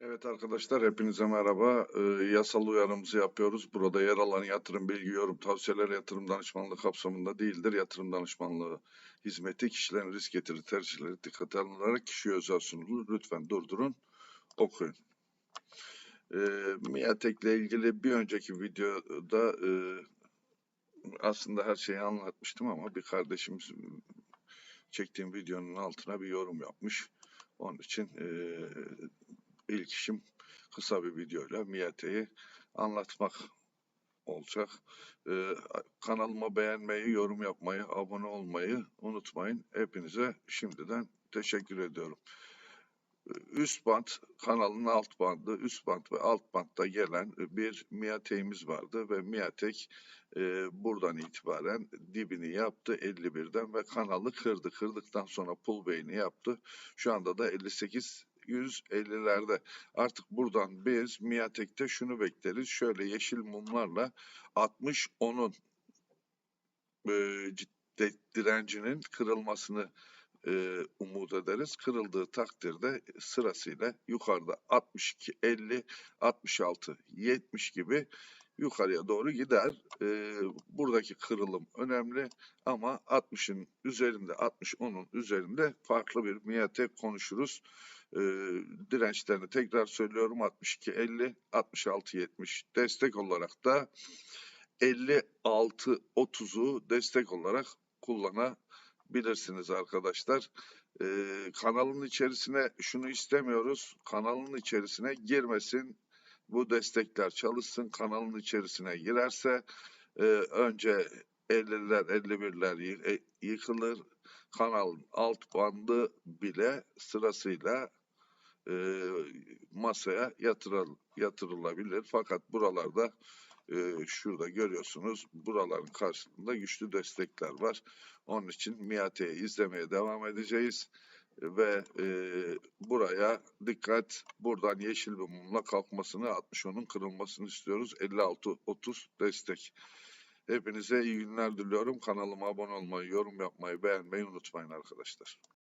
Evet arkadaşlar hepinize merhaba. Ee, yasal uyarımızı yapıyoruz. Burada yer alan yatırım bilgi, yorum, tavsiyeler yatırım danışmanlığı kapsamında değildir. Yatırım danışmanlığı hizmeti kişilerin risk getiri tercihleri dikkate alınarak kişiye özel sunulur. Lütfen durdurun, okuyun. Ee, Miatek ile ilgili bir önceki videoda e, aslında her şeyi anlatmıştım ama bir kardeşimiz çektiğim videonun altına bir yorum yapmış. Onun için e, ilk kısa bir videoyla Miate'yi anlatmak olacak. Ee, kanalıma beğenmeyi, yorum yapmayı, abone olmayı unutmayın. Hepinize şimdiden teşekkür ediyorum. Ee, Üst band, kanalın alt bandı, üst band ve alt bandda gelen bir Miatek'imiz vardı ve Miatek e, buradan itibaren dibini yaptı 51'den ve kanalı kırdı. Kırdıktan sonra pull beyni yaptı. Şu anda da 58 150'lerde. Artık buradan biz Miatek'te şunu bekleriz. Şöyle yeşil mumlarla 60 onun e, ciddi direncinin kırılmasını e, umut ederiz. Kırıldığı takdirde sırasıyla yukarıda 62, 50, 66, 70 gibi yukarıya doğru gider. E, buradaki kırılım önemli ama 60'ın üzerinde, 60 onun üzerinde farklı bir Miatek konuşuruz. E, dirençlerini tekrar söylüyorum 62, 50, 66, 70 destek olarak da 56, 30'u destek olarak kullanabilirsiniz arkadaşlar. Ee, kanalın içerisine şunu istemiyoruz. Kanalın içerisine girmesin. Bu destekler çalışsın. Kanalın içerisine girerse e, önce 50'ler 51'ler yı- e, yıkılır. Kanalın alt bandı bile sırasıyla e, masaya yatırıl, yatırılabilir. Fakat buralarda e, şurada görüyorsunuz buraların karşısında güçlü destekler var. Onun için Miate'yi izlemeye devam edeceğiz ve e, buraya dikkat buradan yeşil bir mumla kalkmasını 60 onun kırılmasını istiyoruz 56-30 destek. Hepinize iyi günler diliyorum. Kanalıma abone olmayı, yorum yapmayı, beğenmeyi unutmayın arkadaşlar.